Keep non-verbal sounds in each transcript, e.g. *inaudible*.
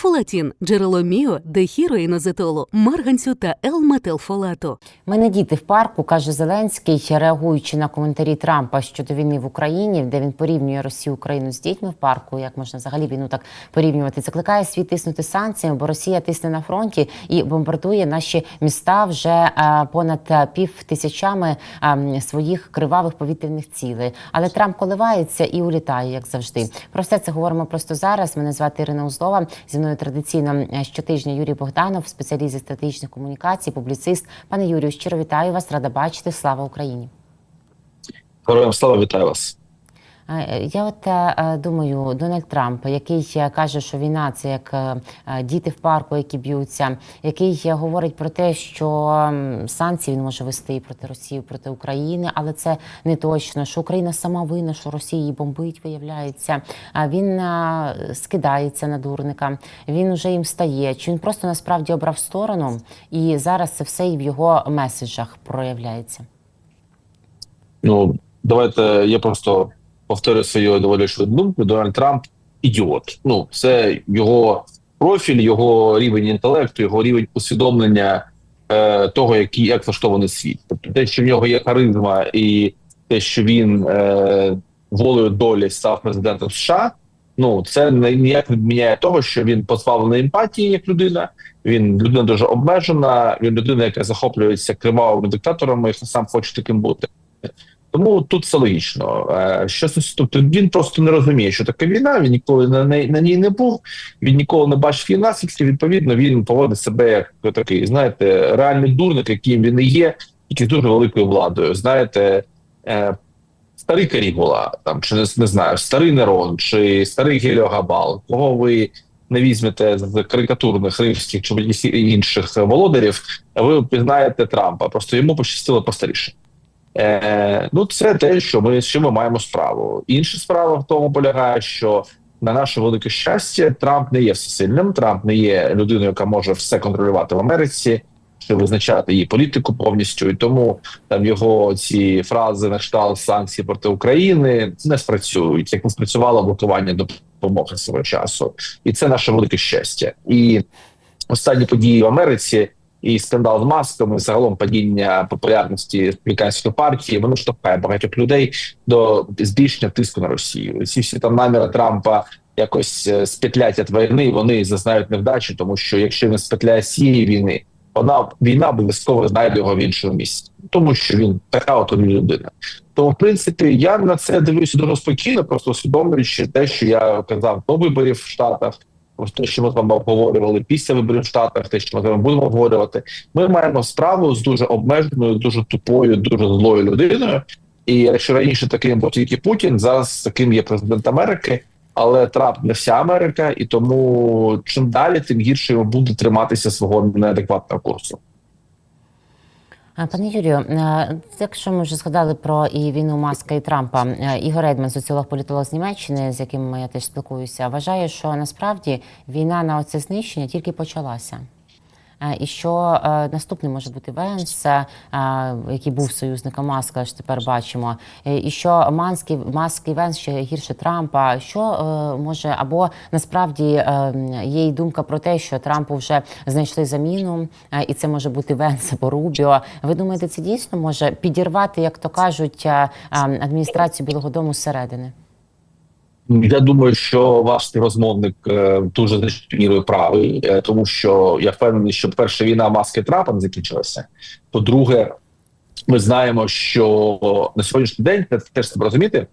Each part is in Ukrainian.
Фолатін – джерело міо, дехіроїнозетолу, марганцю та Л-метилфолату. Ми діти в парку, каже Зеленський, реагуючи на коментарі Трампа щодо війни в Україні, де він порівнює Росію Україну з дітьми в парку. Як можна взагалі війну так порівнювати? Закликає світ тиснути санкціями, бо Росія тисне на фронті і бомбардує наші міста вже е, понад е, пів тисячами е, своїх кривавих повітряних цілей. Але Трамп коливається і улітає, як завжди. Про все це говоримо просто зараз. Мене звати Ірина Узлова. Зі мною традиційно е, щотижня Юрій Богданов, спеціаліст зі стратегічних комунікацій, публіцист. Пане Юрію, щиро вітаю вас, рада бачити. Слава Україні. Героям слава вітаю вас. Е, Я от е, е, думаю, Дональд Трамп, який е, каже, що війна це як е, е, діти в парку, які б'ються, який е, говорить про те, що санкції він може вести і проти Росії, і проти України, але це не точно. Що Україна сама винна, що Росія її бомбить, виявляється. А він е, скидається на дурника. Він уже їм стає. Чи він просто насправді обрав сторону, і зараз це все і в його меседжах проявляється. Ну давайте я просто повторю свою доволі думку. Дональд Трамп ідіот. Ну це його профіль, його рівень інтелекту, його рівень усвідомлення е, того, який як влаштований світ. Тобто те, що в нього є харизма, і те, що він е, волею долі став президентом США. Ну це ніяк не відміняє того, що він позбавлений емпатії як людина. Він людина дуже обмежена. Він людина, яка захоплюється кривавими диктаторами, і сам хоче таким бути. Тому тут все логічно. Е, Що тобто він просто не розуміє, що таке війна. Він ніколи на неї на ній не був. Він ніколи не бачив її наслідків. Відповідно, він поводить себе як такий, знаєте, реальний дурник, яким він і є, тільки з дуже великою владою. Знаєте, е, старий Карігула, там чи не, не знаю, старий Нерон, чи старий Геліогабал, кого ви не візьмете з карикатурних римських чи інших володарів, ви впізнаєте Трампа. Просто йому пощастило постаріше. Е, ну, це те, що ми з чим ми маємо справу. Інша справа в тому полягає, що на наше велике щастя, Трамп не є всесильним. Трамп не є людиною, яка може все контролювати в Америці чи визначати її політику повністю. І тому там його ці фрази на кшталт санкцій проти України не спрацюють, як не спрацювало блокування допомоги свого часу, і це наше велике щастя. І останні події в Америці і скандал з масками, загалом падіння популярності республіканської партії, воно штовхає багатьох людей до збільшення тиску на Росію. Ці всі там наміри Трампа якось е, спетлять від війни. Вони зазнають невдачі, тому що якщо він спетляє цієї війни, вона війна обов'язково знайде його в іншому місці, тому що він така от людина. Тому, в принципі, я на це дивлюся дуже спокійно, просто усвідомлюючи те, що я казав до виборів в Штатах. Те, що ми з вами обговорювали після виборів в Штатах, те, що ми з вами будемо обговорювати, ми маємо справу з дуже обмеженою, дуже тупою, дуже злою людиною. І якщо раніше таким був тільки Путін, зараз таким є президент Америки, але Трамп не вся Америка, і тому чим далі, тим гірше йому буде триматися свого неадекватного курсу. А, Пане Юрію, е, якщо ми вже згадали про і війну Маска і Трампа, е, Ігор Едман, соціолог політолог з Німеччини, з яким я теж спілкуюся, вважає, що насправді війна на оце знищення тільки почалася. Е, І що е, наступний може бути Венс, е, який був союзником Маска, ж тепер бачимо. І що Манський Маск і Венс ще гірше Трампа. Що може або насправді є й думка про те, що Трампу вже знайшли заміну, і це може бути Венс або Рубіо. Ви думаєте, це дійсно може підірвати, як то кажуть, адміністрацію Білого Дому зсередини? Я думаю, що ваш співрозмовник е, дуже значною мірою правий, е, тому що я впевнений, що перша війна маски Трампа не закінчилася. По-друге, ми знаємо, що на сьогоднішній день теж треба розуміти.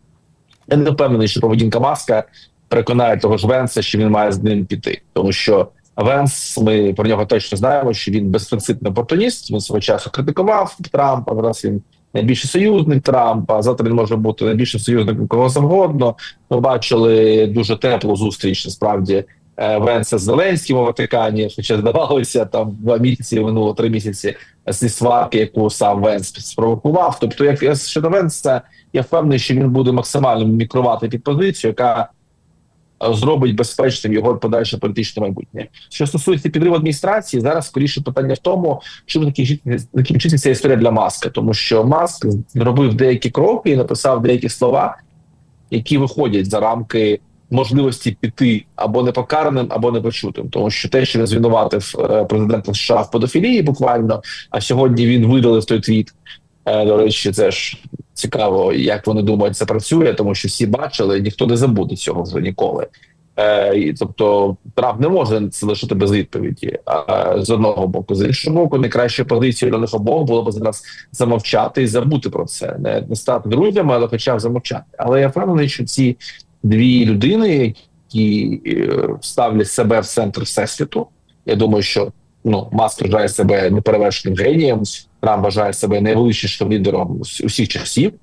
Я не впевнений, що поведінка маска переконає того ж Венса, що він має з ним піти, тому що Венс, ми про нього точно знаємо, що він безпринципний опортуніст. Він свого часу критикував Трампа. Зараз він найбільший союзник Трампа. Завтра він може бути найбільшим союзником кого завгодно. Ми бачили дуже теплу зустріч насправді е, Венса з Зеленським у Ватикані. Хоча здавалося, там два місяці минуло три місяці зі сварки, яку сам Венс спровокував. Тобто, як щодо Венса, я впевнений, що він буде максимально мікрувати під позицію, яка зробить безпечним його подальше політичне майбутнє. Що стосується підриву адміністрації, зараз скоріше питання в тому, чим закінчиться ця історія для маска, тому що Маск зробив деякі кроки і написав деякі слова, які виходять за рамки можливості піти або непокараним, або непочутим, тому що те, що він звинуватив е, президента США в педофілії, буквально, а сьогодні він видалив той твіт. Е, До речі, це ж цікаво, як вони думають, це працює, тому що всі бачили, ніхто не забуде цього вже ніколи. Е, тобто Трамп не може це лишити без відповіді. А з одного боку, з іншого боку, найкращою позицією для них обох було б зараз замовчати і забути про це, не, не стати друзями, але хоча б замовчати. Але я впевнений, що ці дві людини, які е, ставлять себе в центр всесвіту, я думаю, що ну Маск вважає себе неперевершеним генієм, Трамп вважає себе найвеличнішим лідером усіх часів.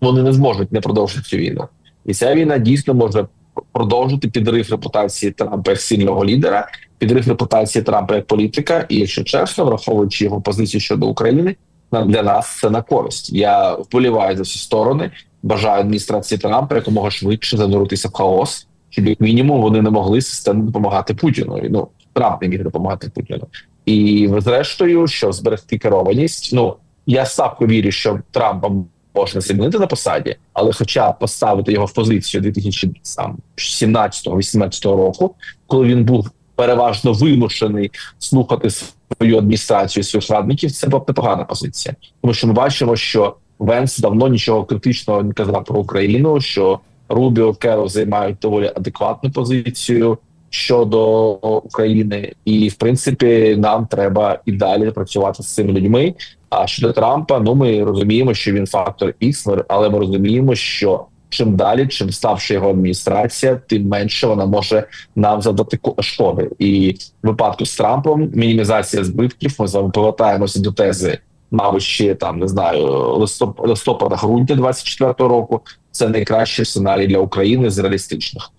Вони не зможуть не продовжити цю війну, і ця війна дійсно може продовжити підрив репутації Трампа як сильного лідера, підрив репутації Трампа як політика. І якщо чесно, враховуючи його позицію щодо України, для нас це на користь. Я вболіваю за всі сторони. Бажаю адміністрації Трампа якомога швидше зануритися в хаос, щоб як мінімум вони не могли системно допомагати Путіну. Ну Трамп не міг допомагати Путіну. І зрештою, щоб зберегти керованість. Ну я ставку вірю, що Трампа можна змінити на посаді, але хоча поставити його в позицію 2017-18 року, коли він був переважно вимушений слухати свою адміністрацію, своїх радників, це була непогана позиція, тому що ми бачимо, що Венс давно нічого критичного не казав про Україну. Що Рубіо Керол займають доволі адекватну позицію щодо України, і в принципі нам треба і далі працювати з цими людьми. А щодо Трампа, ну ми розуміємо, що він фактор X, але ми розуміємо, що чим далі, чим слабша його адміністрація, тим менше вона може нам завдати ко- шкоди. І в випадку з Трампом мінімізація збитків. Ми з вами повертаємося до тези, мабуть, ще там не знаю, листоп- листопада грудня 24-го року. Це найкращий сценарій для України з реалістичних.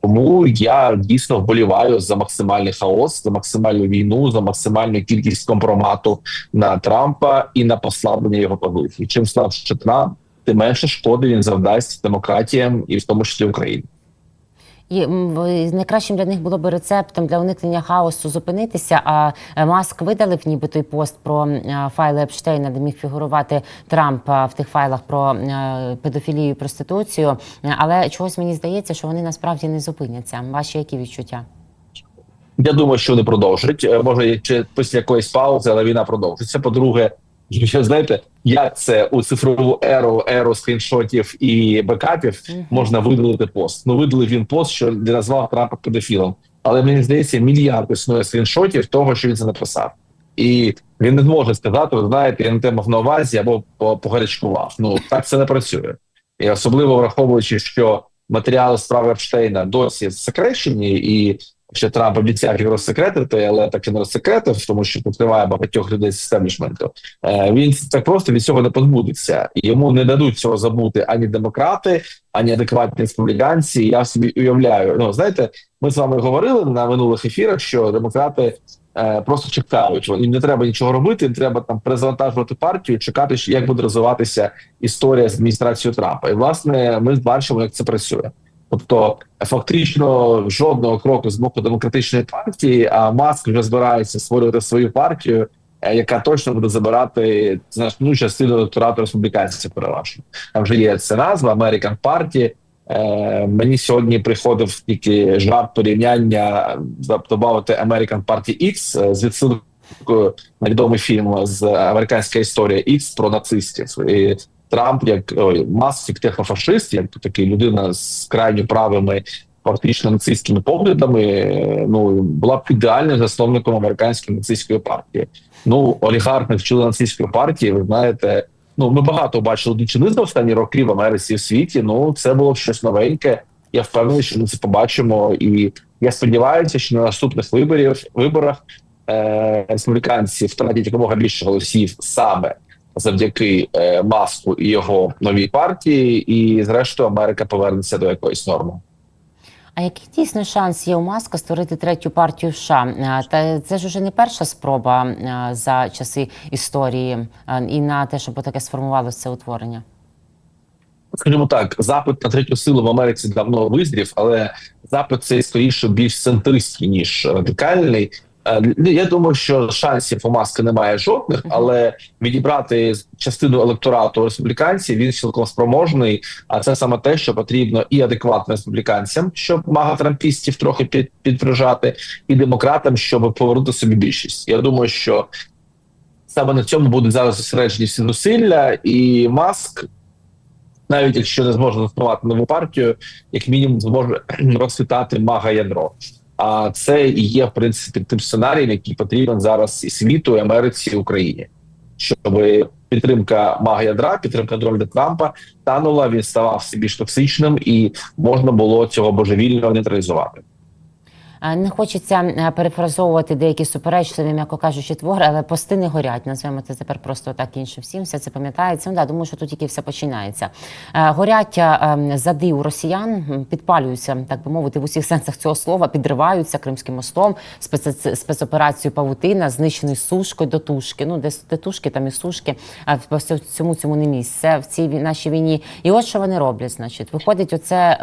Тому я дійсно вболіваю за максимальний хаос, за максимальну війну, за максимальну кількість компромату на Трампа і на послаблення його позиції. Чим слабше Трамп, тим менше шкоди він завдасть демократіям і в тому числі Україні. І найкращим для них було б рецептом для уникнення хаосу зупинитися. А е, Маск видалив ніби той пост про е, файли Епштейна, де міг фігурувати Трамп е, в тих файлах про педофілію і проституцію. Але чогось мені здається, що вони насправді не зупиняться. Ваші які відчуття? Я думаю, що вони продовжать. Може, чи після якоїсь паузи, але війна продовжиться. По-друге, що знаєте, як це у цифрову еру, еру скріншотів і бекапів можна видалити пост. Ну видалив він пост, що назвав Трампа педофілом. Але мені здається, мільярд існує скріншотів того, що він це написав. І він не зможе сказати, ви знаєте, я не те мав на увазі або по- погарячкував. Ну так це не працює. І особливо враховуючи, що матеріали справи Епштейна досі засекречені, і що Трамп обіцяв їх розсекретити, але так і не розсекретив, тому що покриває багатьох людей з істеблішменту. Е, Він так просто від цього не позбудеться, йому не дадуть цього забути ані демократи, ані адекватні республіканці. Я собі уявляю. Ну знаєте, ми з вами говорили на минулих ефірах, що демократи. е, Просто чекають, їм не треба нічого робити. Їм треба там перезавантажувати партію, чекати, як буде розвиватися історія з адміністрацією Трампа. І власне ми бачимо, як це працює. Тобто, фактично жодного кроку з боку демократичної партії, а Маск вже збирається створювати свою партію, е, яка точно буде забирати значну частину електорату республіканців. Переважно там вже є ця назва American Party. Е, мені сьогодні приходив тільки жарт порівняння додати American Party X е, з відсилкою на відомий фільм з американська історія X про нацистів. І Трамп, як ой, Маск, як технофашист, як такий людина з крайньо правими фактично нацистськими поглядами, ну була б ідеальним засновником американської нацистської партії. Ну, олігарх не вчили нацистської партії. Ви знаєте, ну ми багато бачили дичини за останні роки в Америці в світі. Ну це було щось новеньке. Я впевнений, що ми це побачимо, і я сподіваюся, що на наступних виборів виборах е, республіканці втратять якомога більше голосів саме завдяки е, маску і його новій партії, і зрештою Америка повернеться до якоїсь норми. А який дійсно шанс є у Маска створити третю партію США? Е, Та це ж уже не перша спроба е, за часи історії і на те, щоб таке сформувалося це утворення. Скажімо так, запит на третю силу в Америці давно визрів, але запит цей скоріше більш центристський ніж радикальний. Е, Я думаю, що шансів у маски немає жодних, але відібрати частину електорату республіканців він цілком спроможний. А це саме те, що потрібно і адекватно республіканцям, щоб мага трампістів трохи під, підприжати, і демократам, щоб повернути собі більшість. Я думаю, що саме на цьому будуть зараз зосереджені всі зусилля, і маск, навіть якщо не зможе заснувати нову партію, як мінімум зможе *clears throat* розсвітати мага ядро. А це і є в принципі тим сценарієм, який потрібен зараз і світу, і Америці, і Україні, щоб підтримка мага ядра, підтримка Дональда Трампа танула, він ставав все більш токсичним, і можна було цього божевільного нейтралізувати. Е, Не хочеться е, перефразовувати деякі суперечливі, м'яко кажучи, твори, але пости не горять. Назвемо це тепер просто так інше всім. Все це пам'ятається. Ну да, думаю, що тут тільки все починається. Е, Горять е, зади у росіян, підпалюються, так би мовити, в усіх сенсах цього слова, підриваються Кримським мостом, спец... спецоперацією Павутина, знищений сушкою до тушки. Ну, де, де тушки, там і сушки. А в цьому цьому не місце в цій нашій війні. І от що вони роблять. Значить, виходить, оце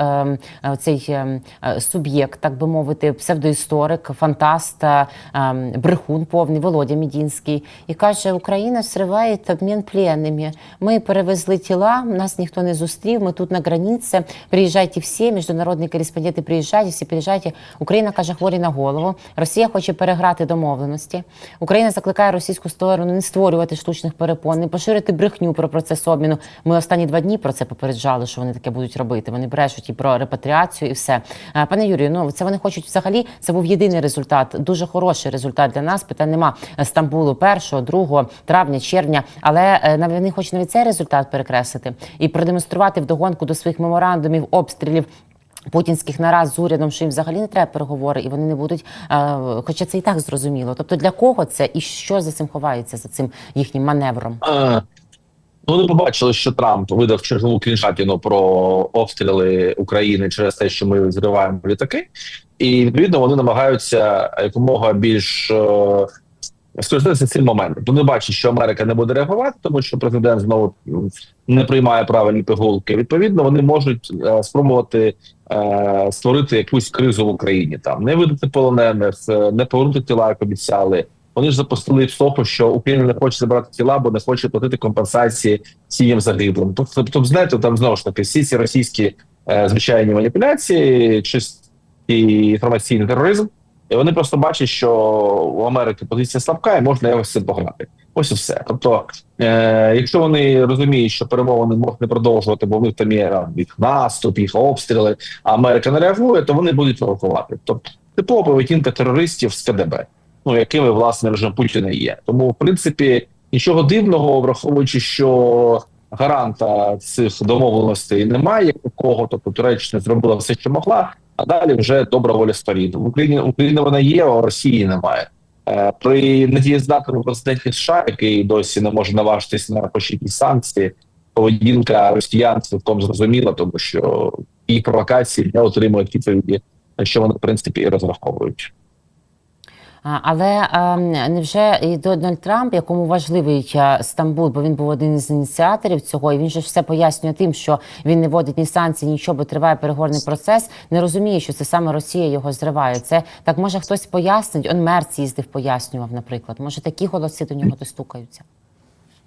е, оцей е, е, суб'єкт, так би мовити, псевдоісторик, фантаст, е, е, брехун повний Володя Мідінський, і каже: Україна сриває обмін пленними. Ми перевезли тіла, нас ніхто не зустрів. Ми тут на границі. Приїжджайте всі, міжнародні кореспонденти, приїжджайте, всі приїжджайте. Україна каже, хворі на голову. Росія хоче переграти домовленості. Україна закликає російську сторону не створювати штучних перепон, не поширити брехню про процес обміну. Ми останні два дні про це попереджали, що вони таке будуть робити. Вони брешуть і про репатріацію, і все. Е, Пане Юрію, ну це вони хочуть взагалі. Це був єдиний результат, дуже хороший результат для нас. Питань нема Стамбулу 1, 2 травня, червня. Але е, вони хочуть навіть цей результат перекреслити і продемонструвати вдогонку до своїх меморандумів, обстрілів. Путінських нараз з урядом, що їм взагалі не треба переговори, і вони не будуть. Е, хоча це і так зрозуміло. Тобто для кого це і що за цим ховається за цим їхнім маневром? Ну, вони побачили, що Трамп видав чергову кліншатіну про обстріли України через те, що ми зриваємо літаки, і відповідно вони намагаються якомога більш е, скористатися цим моментом. Вони бачать, що Америка не буде реагувати, тому що президент знову не приймає правильні пігулки. Відповідно, вони можуть е, спробувати е, створити якусь кризу в Україні, там не видати полонених, е, не повернути тіла, як обіцяли. Вони ж запустили в стопу, що Україна не хоче забрати тіла, бо не хоче платити компенсації сім'ям загиблим. Тобто, тобто, знаєте, там знову ж таки всі ці російські е, звичайні маніпуляції, чистий інформаційний тероризм. І вони просто бачать, що у Америки позиція слабка, і можна якось це погнати. Ось і все. Тобто, е, якщо вони розуміють, що перемовини можуть не продовжувати, бо в них там є їх наступ, їх обстріли, а Америка не реагує, то вони будуть провокувати. Тобто, типова поведінка терористів з КДБ, ну якими власне режим Путіна є. Тому, в принципі, нічого дивного, враховуючи, що гаранта цих домовленостей немає, такого, тобто Туреччина зробила все, що могла. А далі вже добра воля сторін. В Україні Україна вона є, а Росії немає. Е, При недієздатному президенті США, який досі не може наважитись на хоч санкції, поведінка росіян цілком зрозуміла, тому що їх провокації не отримують відповіді, на що вони в принципі і розраховують. Але ем, невже і Дональд Трамп, якому важливий е, Стамбул, бо він був один із ініціаторів цього, і він же все пояснює тим, що він не вводить ні санкцій, нічого, бо триває переговорний процес. Не розуміє, що це саме Росія його зриває. Це так може хтось пояснить. Он Мерц їздив, пояснював, наприклад. Може, такі голоси до нього достукаються.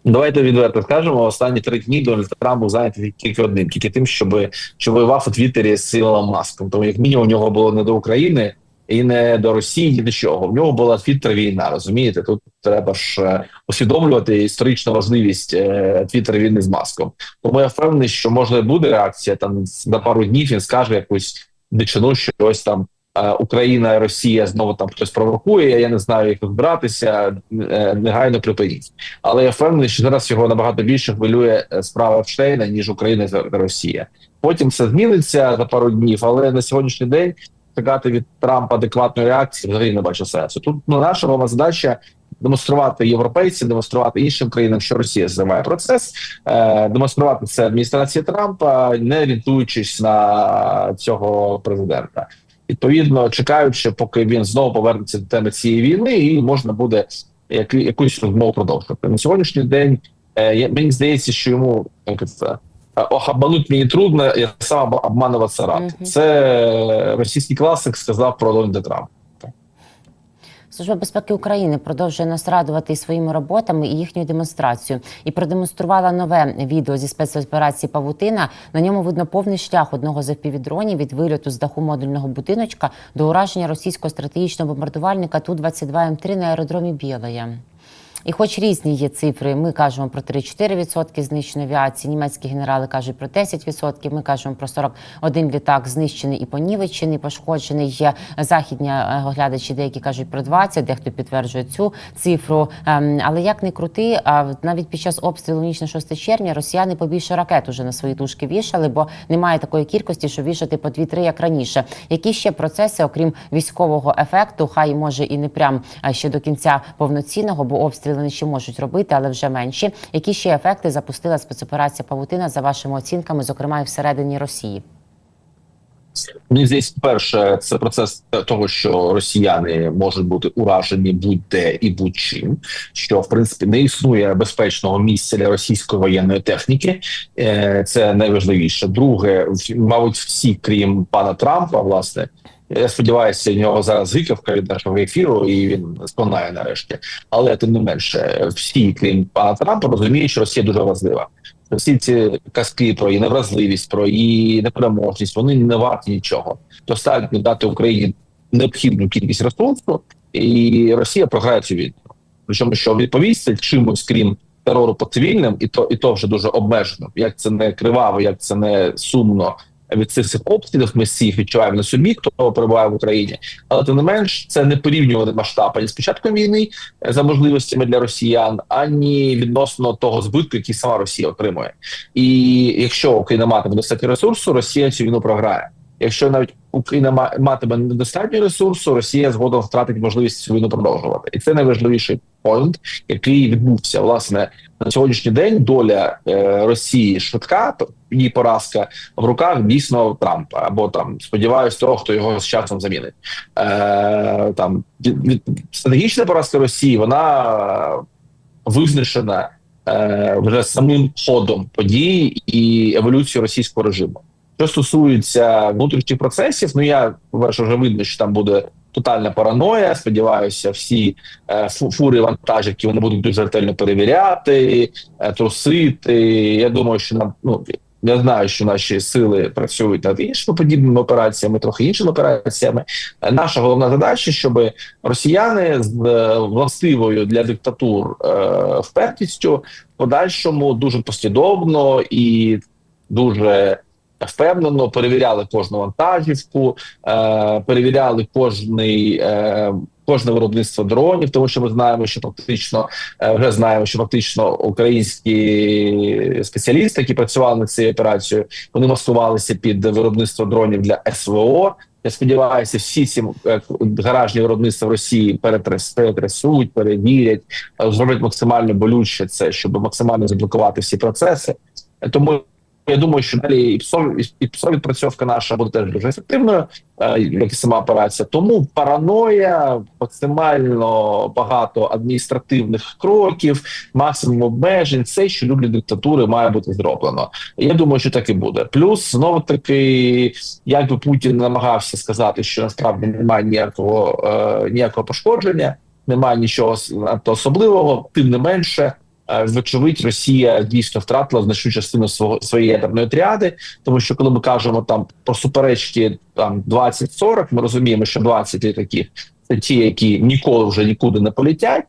Давайте відверто скажемо. Останні три дні Дональд Трамп був зайнятий тільки одним, тільки тим, щоб що воював у Твіттері з Ілоном Маском. Тому як мінімум у нього було не до України і не до Росії, ні до чого. В нього була Твіттер війна. Розумієте, тут треба ж е, усвідомлювати історичну важливість е, Твіттер війни з маском. Тому я впевнений, що може буде реакція там за пару днів. Він скаже якусь дичину, що ось там. е, Україна Росія знову там хтось провокує. Я не знаю, як розбиратися. е, Негайно припиніть. Але я впевнений, що зараз його набагато більше хвилює справа Епштейна, ніж Україна та Росія. Потім все зміниться за пару днів, але на сьогоднішній день чекати від Трампа адекватної реакції взагалі не бачу сенсу. Тут ну, наша мова задача демонструвати європейцям, демонструвати іншим країнам, що Росія займає процес, е, демонструвати це адміністрації Трампа, не орієнтуючись на цього президента. Відповідно, чекаючи, поки він знову повернеться до теми цієї війни, і можна буде як, якусь розмову продовжувати. На сьогоднішній день е, мені здається, що йому як це, ох, обмануть мені трудно, я сам об- обмануватися рад. Мгм. Це російський класик сказав про Дональда Трампа. Служба безпеки України продовжує нас радувати і своїми роботами і їхньою демонстрацією. І продемонструвала нове відео зі спецоперації Павутина. На ньому видно повний шлях одного з FPV-дронів від вильоту з даху модульного будиночка до ураження російського стратегічного бомбардувальника Ту-22М3 на аеродромі Білая. І хоч різні є цифри, ми кажемо про 3-4% знищеної авіації, німецькі генерали кажуть про 10%, ми кажемо про 41 літак знищений і понівечений, пошкоджений. Є західні е, оглядачі, деякі кажуть про 20, дехто підтверджує цю цифру. Ем, Але як не крути, а навіть під час обстрілу ніч на 6 червня росіяни побільше ракет уже на свої тушки вішали, бо немає такої кількості, щоб вішати по 2-3, як раніше. Які ще процеси, окрім військового ефекту, хай може і не прям а, ще до кінця повноцінного, бо обстріли вони ще можуть робити, але вже менші. Які ще ефекти запустила спецоперація Павутина за вашими оцінками, зокрема і всередині Росії? Мені здається, перше, це процес того, що росіяни можуть бути уражені будь-де і будь-чим, що в принципі не існує безпечного місця для російської воєнної техніки. Е, Це найважливіше. Друге, мабуть, всі, крім пана Трампа, власне. Я сподіваюся, у нього зараз гикавка від нашого ефіру, і він сконає нарешті. Але тим не менше, всі, крім пана Трампа, розуміють, що Росія дуже важлива. Всі ці казки про її невразливість, про її непереможність, вони не варті нічого. Достатньо дати Україні необхідну кількість ресурсу, і Росія програє цю війну. Причому що відповісти чимось, крім терору по цивільним, і то і то вже дуже обмежено. Як це не криваво, як це не сумно від цих цих обстрілів. Ми всіх відчуваємо на собі, хто перебуває в Україні, але тим не менш це не порівнювати масштаб ані з початком війни е, за можливостями для росіян, ані відносно того збитку, який сама Росія отримує. І якщо Україна матиме достатньо ресурсу, Росія цю війну програє. Якщо навіть Україна ма- матиме недостатньо ресурсу, Росія згодом втратить можливість цю війну продовжувати, і це найважливіший поінт, який відбувся власне на сьогоднішній день. Доля е, Росії швидка, її поразка в руках дійсно Трампа або там сподіваюсь, того, хто його з часом замінить. Е, там від, стратегічна поразка Росії вона визначена е, вже самим ходом подій і еволюцією російського режиму. Що стосується внутрішніх процесів, ну я по-перше, вже видно, що там буде тотальна параноя. Сподіваюся, всі е, фу- фури вантажівки вони будуть дуже ретельно перевіряти, е, трусити. Я думаю, що нам ну я знаю, що наші сили працюють над іншими подібними операціями, трохи іншими операціями. Наша головна задача, щоб росіяни з е, властивою для диктатур е, впертістю подальшому дуже послідовно і дуже впевнено перевіряли кожну вантажівку, е, перевіряли кожний. Е, Кожне виробництво дронів, тому що ми знаємо, що фактично е, вже знаємо, що фактично українські спеціалісти, які працювали над цією операцією, вони маскувалися під виробництво дронів для СВО. Я сподіваюся, всі ці е, гаражні виробництва в Росії перетряс- перетрясуть, перевірять, зроблять максимально болюче це, щоб максимально заблокувати всі процеси. Тому я думаю, що далі і ПСО, і ПСО відпрацьовка наша буде теж дуже ефективною, е, як і сама операція. Тому параноя, максимально багато адміністративних кроків, максимум обмежень, все, що люблять диктатури, має бути зроблено. Я думаю, що так і буде. Плюс знову таки, як би Путін намагався сказати, що насправді немає ніякого е, ніякого пошкодження, немає нічого особливого, тим не менше. Е, Вочевидь, Росія дійсно втратила значну частину свого своєї ядерної тріади, тому що коли ми кажемо там про суперечки там 20-40, ми розуміємо, що 20 літаків це ті, які ніколи вже нікуди не полетять,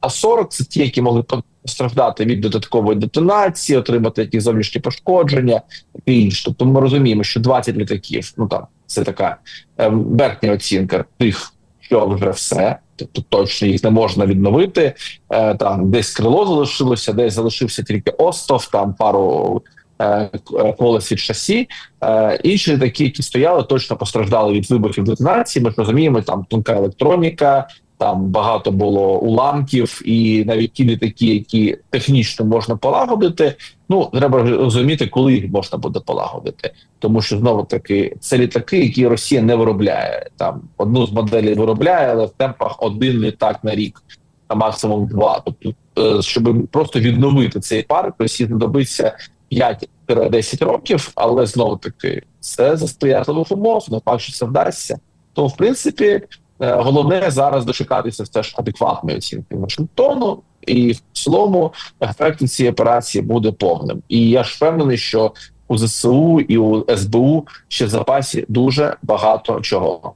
а 40 – це ті, які могли постраждати від додаткової детонації, отримати якісь зовнішні пошкодження і інше. Тобто ми розуміємо, що 20 літаків, ну там це така е, верхня оцінка тих, що вже все. Тобто точно їх не можна відновити. Е, там десь крило залишилося, десь залишився тільки остов, там пару е, колес від шасі. Е, інші такі, які стояли, точно постраждали від вибухів детонації. Ми ж розуміємо, там тонка електроніка, там багато було уламків, і навіть ті літаки, які технічно можна полагодити. Ну треба розуміти, коли їх можна буде полагодити, тому що знову таки це літаки, які Росія не виробляє. Там одну з моделей виробляє, але в темпах один літак на рік, а максимум два. Тобто, е, щоб просто відновити цей парк, Росії знадобиться 5-10 років, але знову таки це за сприятливих умов, не що це вдасться. Тому, в принципі, Головне зараз дочекатися все ж адекватної оцінки Вашингтону, і в цілому ефект цієї операції буде повним. І я ж впевнений, що у ЗСУ і у СБУ ще в запасі дуже багато чого.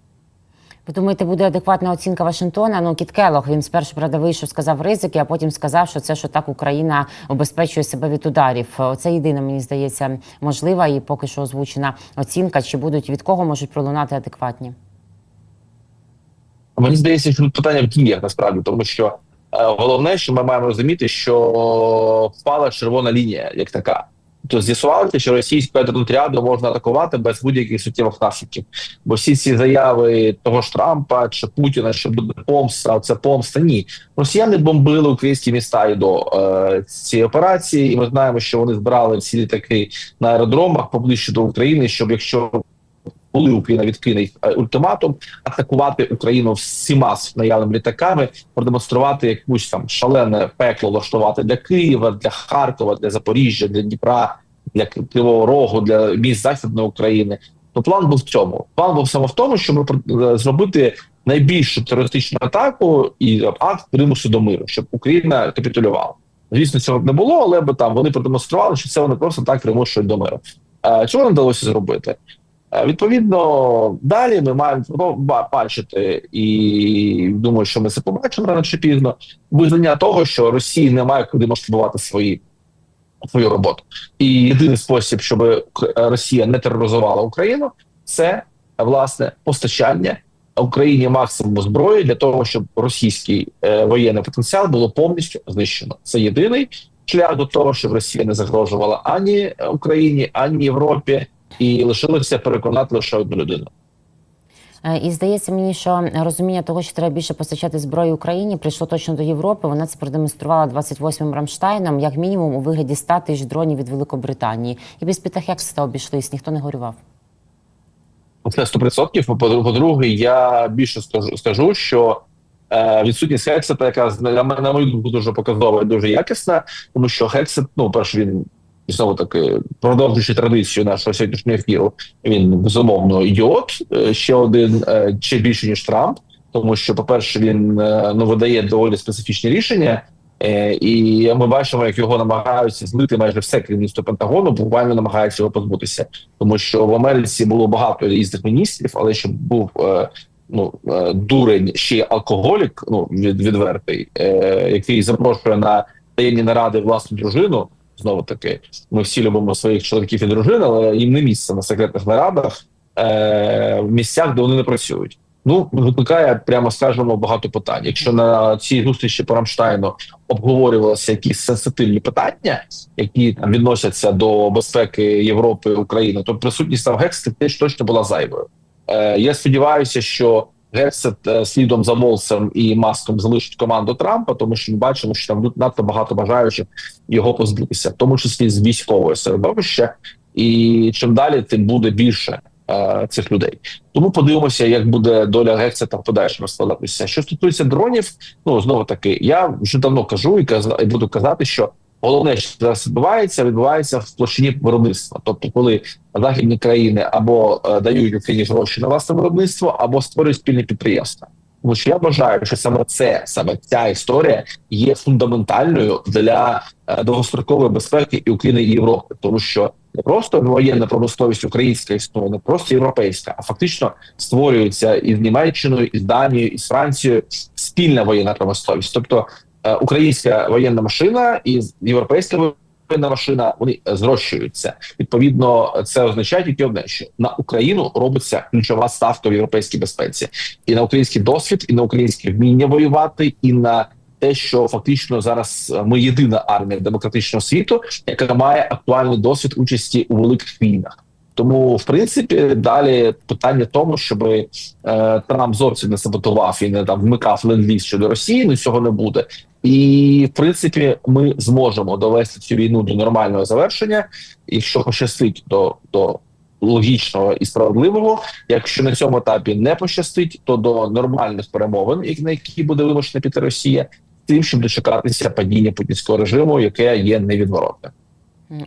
Ви думаєте, буде адекватна оцінка Вашингтона? Ну, Кіт Келлог, він спершу правда вийшов, сказав ризики, а потім сказав, що це що так Україна обезпечує себе від ударів. Це єдина, мені здається, можлива і поки що озвучена оцінка. Чи будуть від кого можуть пролунати адекватні? Мені здається, що тут питання в діях насправді, тому що е, головне, що ми маємо розуміти, що впала червона лінія, як така. То з'ясувалося, що російську аеротряду можна атакувати без будь-яких суттєвих наслідків. Бо всі ці заяви того ж Трампа чи Путіна, що буде помста, це помста. Ні, росіяни бомбили українські міста і до е, цієї операції, і ми знаємо, що вони збирали всі літаки на аеродромах поближче до України, щоб якщо коли Україна відкине їх, е, ультиматум, атакувати Україну всіма наявними літаками, продемонструвати якусь там шалене пекло влаштувати для Києва, для Харкова, для Запоріжжя, для Дніпра, для Кривого Рогу, для міст Західної України. То план був в цьому. План був саме в тому, щоб е, зробити найбільшу терористичну атаку і акт примусу до миру, щоб Україна капітулювала. Звісно, цього не було, але б там вони продемонстрували, що це вони просто так примушують до миру. Е, Чого не вдалося зробити? Е, Відповідно, далі ми маємо бачити, і думаю, що ми це побачимо рано чи пізно. Визнання того, що Росії немає куди масштабувати свої свою роботу. І єдиний спосіб, щоб Ук- Росія не тероризувала Україну, це власне постачання Україні максимуму зброї для того, щоб російський е, воєнний потенціал було повністю знищено. Це єдиний шлях до того, щоб Росія не загрожувала ані Україні, ані Європі і лишилося переконати лише одну людину. Е, І здається мені, що розуміння того, що треба більше постачати зброї Україні, прийшло точно до Європи. Вона це продемонструвала 28-м Рамштайном, як мінімум у вигляді 100 тисяч дронів від Великобританії. І без Пітахекста обійшлись, ніхто не горював. Це 100%. По- По-друге, я більше скажу, що е, відсутність Хексета, яка на, мою думку дуже показова і дуже якісна, тому що Хексет, ну, перше, він і знову таки, продовжуючи традицію нашого сьогоднішнього ефіру, він безумовно ідіот, е, ще один ще більше ніж Трамп, тому що, по-перше, він е, ну видає доволі специфічні рішення. Е, І ми бачимо, як його намагаються злити майже все керівництво Пентагону, буквально намагаються його позбутися, тому що в Америці було багато різних міністрів, але щоб був ну дурень ще алкоголік, ну від відвертий, який запрошує на таємні наради власну дружину. Знову таки, ми всі любимо своїх чоловіків і дружин, але їм не місце на секретних нарадах е, в місцях, де вони не працюють. Ну викликає, прямо скажемо, багато питань. Якщо на цій зустрічі по Рамштайну обговорювалися якісь сенситивні питання, які там відносяться до безпеки Європи України, то присутність там Гексет теж точно була зайвою. Е, я сподіваюся, що Гексет е, слідом за Волсом і Маском залишить команду Трампа, тому що ми бачимо, що там надто багато бажаючих його позбутися, в тому числі з військового середовища. І чим далі, тим буде більше е, цих людей. Тому подивимося, як буде доля Гексета в подальшому складатися. Що стосується дронів, ну знову таки, я вже давно кажу і каза, і буду казати, що головне, що зараз відбувається, відбувається в площині виробництва. Тобто, коли західні країни або е, дають Україні гроші на власне виробництво, або створюють спільні підприємства. Тому що я вважаю, що саме це саме ця історія є фундаментальною для е, довгострокової безпеки і України і Європи, тому що не просто воєнна промисловість українська існує, не просто європейська, а фактично створюється і з Німеччиною, і з Данією, і з Францією спільна воєнна промисловість. Тобто українська воєнна машина і європейська воєнна машина вони зрощуються. Відповідно, це означає тільки одне, що на Україну робиться ключова ставка в європейській безпеці, і на український досвід, і на українське вміння воювати, і на те, що фактично зараз ми єдина армія демократичного світу, яка має актуальний досвід участі у великих війнах. Тому, в принципі, далі питання тому, щоб е, Трамп зовсім не саботував і не там вмикав ленд-ліз щодо Росії. Ну цього не буде. І в принципі, ми зможемо довести цю війну до нормального завершення, якщо пощастить до, до логічного і справедливого. Якщо на цьому етапі не пощастить, то до нормальних перемовин, на які буде вимушена піти Росія, тим, щоб дочекатися падіння путінського режиму, яке є невідворотним.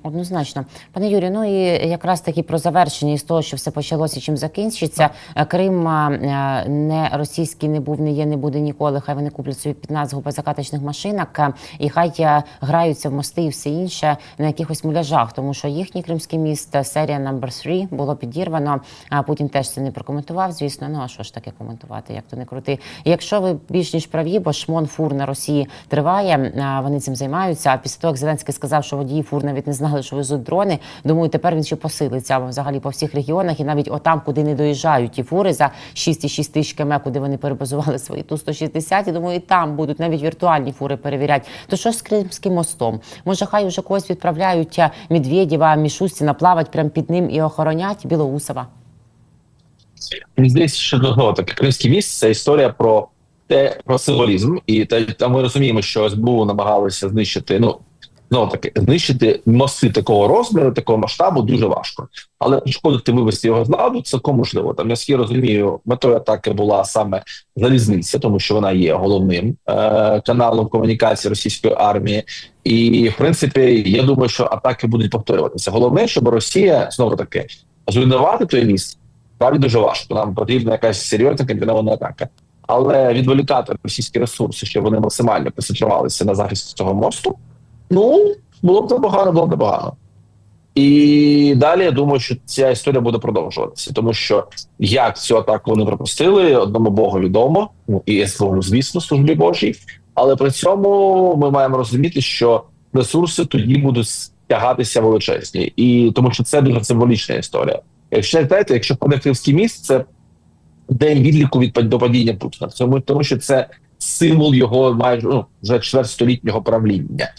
Однозначно, пане Юрію, ну і якраз таки про завершення із того, що все почалося, чим закінчиться. Крим е, не російський не був, не є, не буде ніколи. Хай вони куплять собі 15 губозакаточних машинок, е, і хай е, граються в мости і все інше на якихось муляжах, тому що їхній кримський міст, серія number 3 було підірвано. А Путін теж це не прокоментував. Звісно, ну а що ж таке коментувати, як то не крути. І Якщо ви більш ніж праві, бо шмон фур на Росії триває, вони цим займаються. А після того, як Зеленський сказав, що водії фур навіть не знали, що везуть дрони. Думаю, тепер він ще посилиться взагалі по всіх регіонах, і навіть отам, куди не доїжджають ті фури за 6,6 тисяч км, куди вони перебазували свої ту 160 і думаю, і там будуть навіть віртуальні фури перевіряти. То що з Кримським мостом? Може, хай уже когось відправляють Медведєва, Мішустіна плавать прямо під ним і охоронять Білоусова. Мені здається, що знову таки кримський міст це історія про те про символізм, і та, та ми розуміємо, що СБУ намагалися знищити. Ну знову таки знищити мости такого розміру, такого масштабу дуже важко. Але пошкодити вивести його з ладу цілком можливо. Там я розумію, метою атаки була саме залізниця, тому що вона є головним е- каналом комунікації російської армії. І в принципі, я думаю, що атаки будуть повторюватися. Головне, щоб Росія знову таки зруйнувати той міст. Справді дуже важко. Нам потрібна якась серйозна комбінована атака. Але відволікати російські ресурси, щоб вони максимально концентрувалися на захисті цього мосту, ну було б непогано, було б непогано. І далі я думаю, що ця історія буде продовжуватися, тому що як цю атаку вони пропустили, одному Богу відомо, ну і СБУ, звісно, службі Божій. Але при цьому ми маємо розуміти, що ресурси тоді будуть стягатися величезні, і тому що це дуже символічна історія. Якщо знаєте, якщо паде Кримський міст, це день відліку від до падіння Путіна. Тому, тому що це символ його майже ну, вже чвертьстолітнього правління.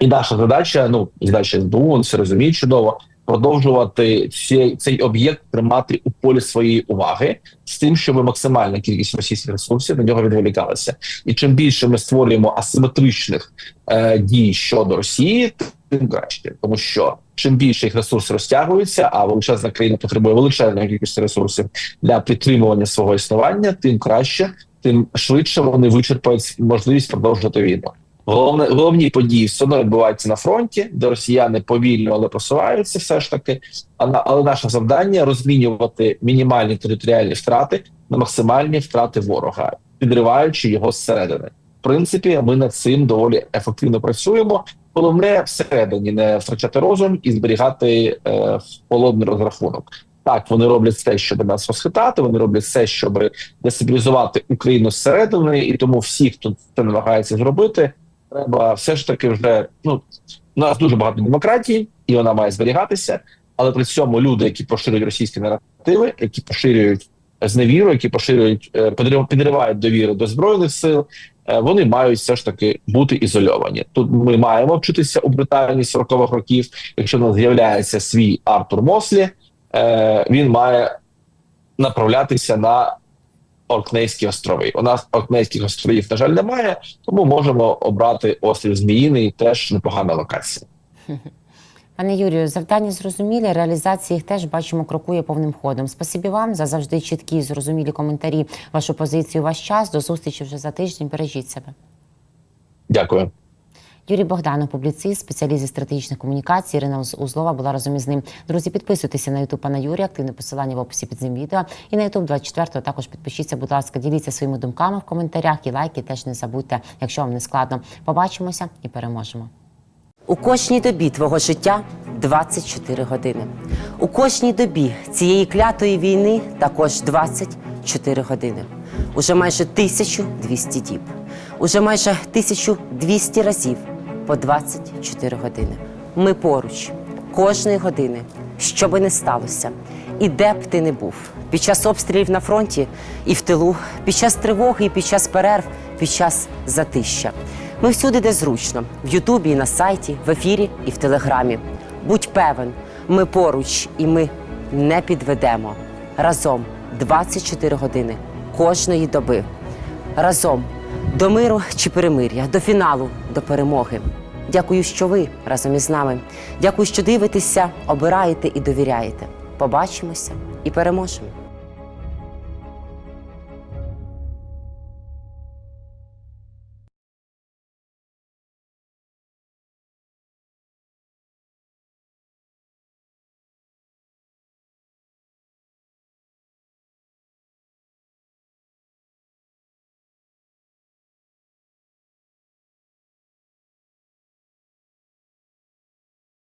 І наша задача, ну задача СБУ, все розуміють чудово, продовжувати цей, цей об'єкт тримати у полі своєї уваги з тим, щоб максимальна кількість російських ресурсів на нього відволікалася. І чим більше ми створюємо асиметричних е, дій щодо Росії, тим краще, тому що чим більше їх ресурси розтягуються, а величезна країна потребує величезної кількості ресурсів для підтримування свого існування, тим краще, тим швидше вони вичерпають можливість продовжувати війну. Головне головні події все одно відбуваються на фронті, де росіяни повільно, але просуваються, все ж таки. А на але наше завдання розмінювати мінімальні територіальні втрати на максимальні втрати ворога, підриваючи його зсередини. В принципі, ми над цим доволі ефективно працюємо. Головне всередині не втрачати розум і зберігати е, холодний розрахунок. Так, вони роблять все, щоб нас розхитати. Вони роблять все, щоб дестабілізувати Україну зсередини, і тому всі, хто це намагається зробити, треба все ж таки вже ну у нас дуже багато демократії, і вона має зберігатися. Але при цьому люди, які поширюють російські наративи, які поширюють зневіру, які поширюють е, підривають довіру до збройних сил, е, вони мають все ж таки бути ізольовані. Тут ми маємо вчитися у Британії 40-х років. Якщо в нас з'являється свій Артур Мослі, е, він має направлятися на Оркнейські острови. У нас Оркнейських островів, на жаль, немає, тому можемо обрати острів Зміїний, теж непогана локація. *laughs* Пане Юрію, завдання зрозумілі, реалізація їх теж бачимо крокує повним ходом. Спасибі вам за завжди чіткі, зрозумілі коментарі, вашу позицію, ваш час. До зустрічі вже за тиждень. Бережіть себе. Дякую. Юрій Богданов, публіцист, спеціаліст зі стратегічних комунікацій. Ірина Уз- Узлова була разом із ним. Друзі, підписуйтеся на Ютуб пана Юрія, активне посилання в описі під цим відео. І на Ютуб 24 також підпишіться, будь ласка, діліться своїми думками в коментарях і лайки теж не забудьте, якщо вам не складно. Побачимося і переможемо. У кожній добі твого життя 24 години. У кожній добі цієї клятої війни також 24 години. Уже майже 1200 діб. Уже майже 1200 разів по 24 години. Ми поруч кожної години, що би не сталося, і де б ти не був. Під час обстрілів на фронті і в тилу, під час тривоги і під час перерв, під час затища. Ми всюди, де зручно, в Ютубі, і на сайті, в ефірі і в Телеграмі. Будь певен, ми поруч і ми не підведемо. Разом 24 години кожної доби. Разом до миру чи перемир'я, до фіналу, до перемоги. Дякую, що ви разом із нами. Дякую, що дивитеся, обираєте і довіряєте. Побачимося і переможемо.